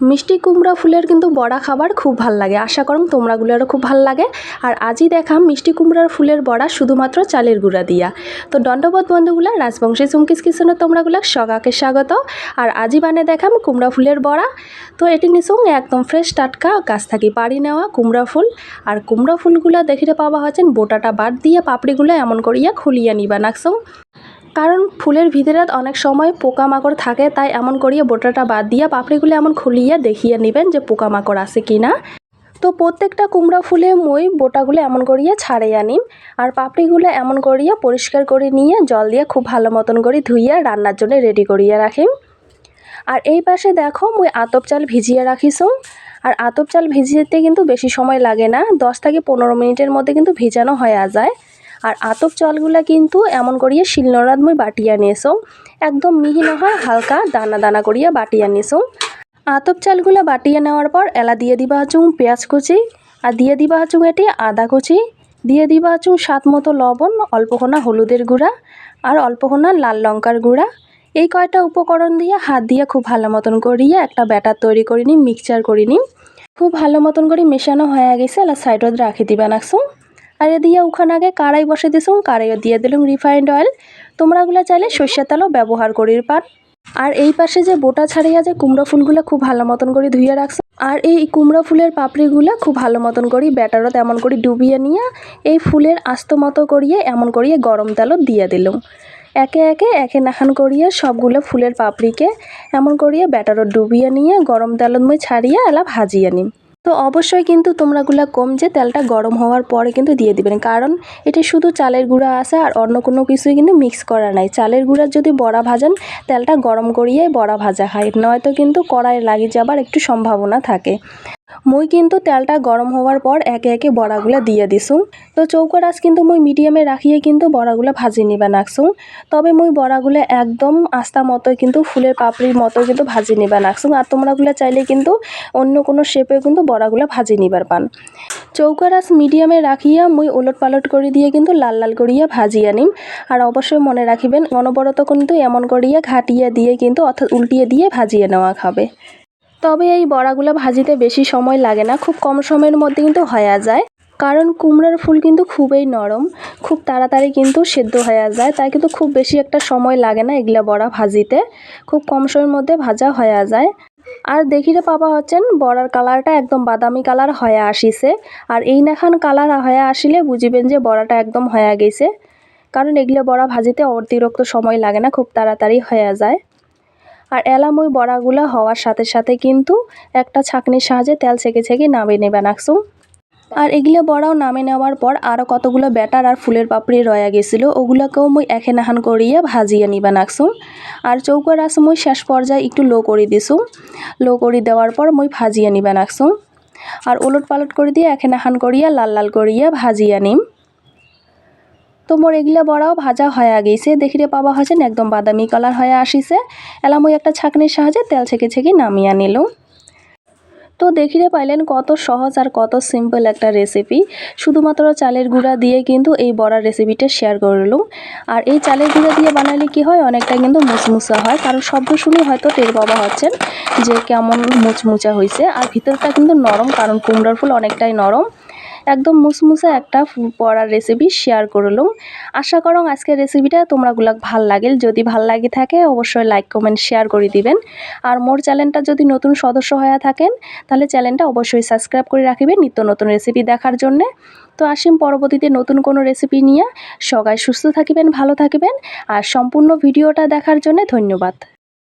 মিষ্টি কুমড়া ফুলের কিন্তু বড়া খাবার খুব ভালো লাগে। আশা করম তোমরাগুলোরও খুব ভালো লাগে। আর আজই দেখাম মিষ্টি কুমড়ার ফুলের বড়া শুধুমাত্র চালের গুঁড়া দিয়া। তো দণ্ডবোধ বন্ধুগুলা, রাজবংশী চুমকিস কিচেনে তোমরাগুলা সগাকে স্বাগত। আর আজই বানে দেখাম কুমড়া ফুলের বড়া। তো এটি নিসুং একদম ফ্রেশ টাটকা, গাছ থাকি পাড়ি নেওয়া কুমড়া ফুল। আর কুমড়া ফুলগুলা দেখিতে পাওয়া হচ্ছেন বোটাটা বাদ দিয়ে পাপড়িগুলো এমন করিয়া খুলিয়া নিবা নাকসং। কারণ ফুলের ভিতরে অনেক সময় পোকামাকড় থাকে, তাই এমন করিয়ে বোটাটা বাদ দিয়া পাপড়িগুলো এমন খুলিয়ে দেখিয়ে নেবেন যে পোকামাকড় আছে কি না। তো প্রত্যেকটা কুমড়া ফুলে মই বোটাগুলো এমন করিয়ে ছাড়ে আনিম আর পাপড়িগুলো এমন করিয়া পরিষ্কার করে নিয়ে জল দিয়ে খুব ভালো মতন করে ধুইয়া রান্নার জন্য রেডি করিয়া রাখিম আর এই পাশে দেখো মুই আতপ চাল ভিজিয়ে রাখিস আর আতপ চাল ভিজিয়েতে কিন্তু বেশি সময় লাগে না, দশ থেকে পনেরো মিনিটের মধ্যে কিন্তু ভিজানো হয়ে যায়। আর আতপ চালগুলা কিন্তু এমন করিয়া শিলনোড়াত মুই বাটিয়া নিয়েছো। একদম মিহি না হয় হালকা দানা দানা করিয়া বাটিয়া নিয়েছো। আতপ চালগুলা বাটিয়ে নেওয়ার পর এলা দিয়ে দিবা হচ্ছুং পেঁয়াজ কুচি আর দিয়ে দিবা হচ্ছুং এটি আদা কুচি। দিয়ে দিবা হচ্ছুং স্বাদ মতো লবণ অল্পখানা হলুদের গুঁড়া আর অল্পখানা লাল লঙ্কার গুঁড়া। এই কয়টা উপকরণ দিয়ে হাত দিয়ে খুব ভালো মতন করিয়ে একটা ব্যাটার তৈরি করে নিই মিক্সচার করে নিই খুব ভালো মতন করে মেশানো হয়ে গেছে, এলা সাইডত রাখি দিবা নাকসুং। আর দিয়ে ওখানে আগে কাড়াই বসে দিছুং কাড়াইও দিয়ে দিলুম রিফাইন্ড অয়েল তোমরা তোমরাগুলো চাইলে সর্ষের তেলও ব্যবহার করির পার। আর এই পাশে যে বোটা ছাড়িয়া যে কুমড়ো ফুলগুলো খুব ভালো মতন করে ধুয়ে রাখছে, আর এই কুমড়ো ফুলের পাপড়িগুলো খুব ভালো মতন করি ব্যাটারত এমন করে ডুবিয়ে নিয়ে এই ফুলের আস্ত মতো করিয়ে এমন করিয়ে গরম তেলও দিয়ে দিলুম। একে একে একে নাখান করিয়ে সবগুলো ফুলের পাপড়িকে এমন করিয়ে ব্যাটারত ডুবিয়ে নিয়ে গরম তেলত মই ছাড়িয়ে এলা ভাজিয়ে নিম। তো অবশ্যই কিন্তু তোমরাগুলা কম যে তেলটা গরম হওয়ার পরে কিন্তু দিয়ে দিবেন। কারণ এটি শুধু চালের গুঁড়া আছে আর অন্য কোনো কিছুই কিন্তু মিক্স করা নাই। চালের গুঁড়ার যদি বড়া ভাজান, তেলটা গরম করিয়ে বড়া ভাজা হয়। নয়তো কিন্তু কড়াই লাগে যাবার একটু সম্ভাবনা থাকে। মুই কিন্তু তেলটা গরম হওয়ার পর একে একে বড়াগুলা দিয়ে দিছুং। তো চৌকা রাস কিন্তু মুই মিডিয়ামে রাখিয়ে কিন্তু বড়াগুলা ভাজি নিবা নাকছুং তবে মুই বড়াগুলা একদম আস্তা মতো কিন্তু ফুলের পাপড়ির মতো কিন্তু ভাজি নিবা নাকছুং আর তোমরাগুলা চাইলে কিন্তু অন্য কোনো শেপে কিন্তু বড়াগুলা ভাজি নিবার পান। চৌকা রাস মিডিয়ামে রাখিয়া মুই ওলট পালট করে দিয়ে কিন্তু লাল লাল করিয়া ভাজিয়া নিম আর অবশ্যই মনে রাখিবেন, অনবরত কিন্তু এমন করিয়া ঘাটিয়া দিয়ে কিন্তু অর্থাৎ উল্টিয়ে দিয়ে ভাজিয়ে নেওয়া খাবে। তবে এই বড়াগুলো ভাজিতে বেশি সময় লাগে না, খুব কম সময়ের মধ্যে কিন্তু হয়ে যায়। কারণ কুমড়ার ফুল কিন্তু খুবই নরম, খুব তাড়াতাড়ি কিন্তু সেদ্ধ হয়ে যায়, তাই কিন্তু খুব বেশি একটা সময় লাগে না এগুলা বড়া ভাজিতে, খুব কম সময়ের মধ্যে ভাজা হয়ে যায়। আর দেখিতে পাবা হচ্ছেন, বড়ার কালারটা একদম বাদামি কালার হয়ে আসিছে, আর এই নাখান কালার হয়ে আসিলে বুঝিবেন যে বড়াটা একদম হয়ে গেছে। কারণ এগুলো বড়া ভাজিতে অতিরিক্ত সময় লাগে না, খুব তাড়াতাড়ি হয়ে যায়। আর এলামই বড়াগুলো হওয়ার সাথে সাথে কিন্তু একটা ছাঁকনির সাহায্যে তেল ছেঁকে ছেঁকে নামিয়ে নেবে নাকসু আর এগুলো বড়াও নামে নেওয়ার পর আরও কতগুলো ব্যাটার আর ফুলের পাপড়ি রয়া গেছিল, ওগুলোকেও মুই এখে নাহান করিয়ে ভাজিয়ে নিবা নাকসু আর চৌকা রাস মুই শেষ পর্যায়ে একটু লো করে দিছু লো করে দেওয়ার পর মুই ভাজিয়ে নিবা নাকসু আর ওলট পালট করে দিয়ে এখে নাহান করিয়া লাল লাল করিয়া ভাজিয়ে নিম। তো মোর এগুলা বড়াও ভাজা হয়ে গেছে। দেখিতে পাওয়া হয়েছে একদম বাদামি কালার হয়ে আসিছে। এলাম ওই একটা ছাঁকনির সাহায্যে তেল ছেঁকে ছেঁকে নামিয়ে নিল তো দেখিতে পাইলেন কত সহজ আর কত সিম্পল একটা রেসিপি শুধুমাত্র চালের গুঁড়া দিয়ে কিন্তু এই বড়ার রেসিপিটা শেয়ার করলুম। আর এই চালের গুঁড়া দিয়ে বানালে কি হয়? অনেকটা কিন্তু মুচমুচা হয়। কারণ শব্দ শুনে হয়তো টের পাওয়া হচ্ছেন যে কেমন মুচমুচা হয়েছে আর ভিতরটা কিন্তু নরম, কারণ কুমড়ার ফুল অনেকটাই নরম। একদম মুসমুসে একটা পড়ার রেসিপি শেয়ার করলাম আশা করং আজকের রেসিপিটা তোমরাগুলাক ভালো লাগেল। যদি ভালো লাগে থাকে, অবশ্যই লাইক কমেন্ট শেয়ার করে দিবেন। আর মোর চ্যানেলটা যদি নতুন সদস্য হয়ে থাকেন, তাহলে চ্যানেলটা অবশ্যই সাবস্ক্রাইব করে রাখিবেন নিত্য নতুন রেসিপি দেখার জন্যে। তো আসিম পরবর্তীতে নতুন কোনো রেসিপি নিয়ে। সবাই সুস্থ থাকিবেন, ভালো থাকিবেন। আর সম্পূর্ণ ভিডিওটা দেখার জন্য ধন্যবাদ।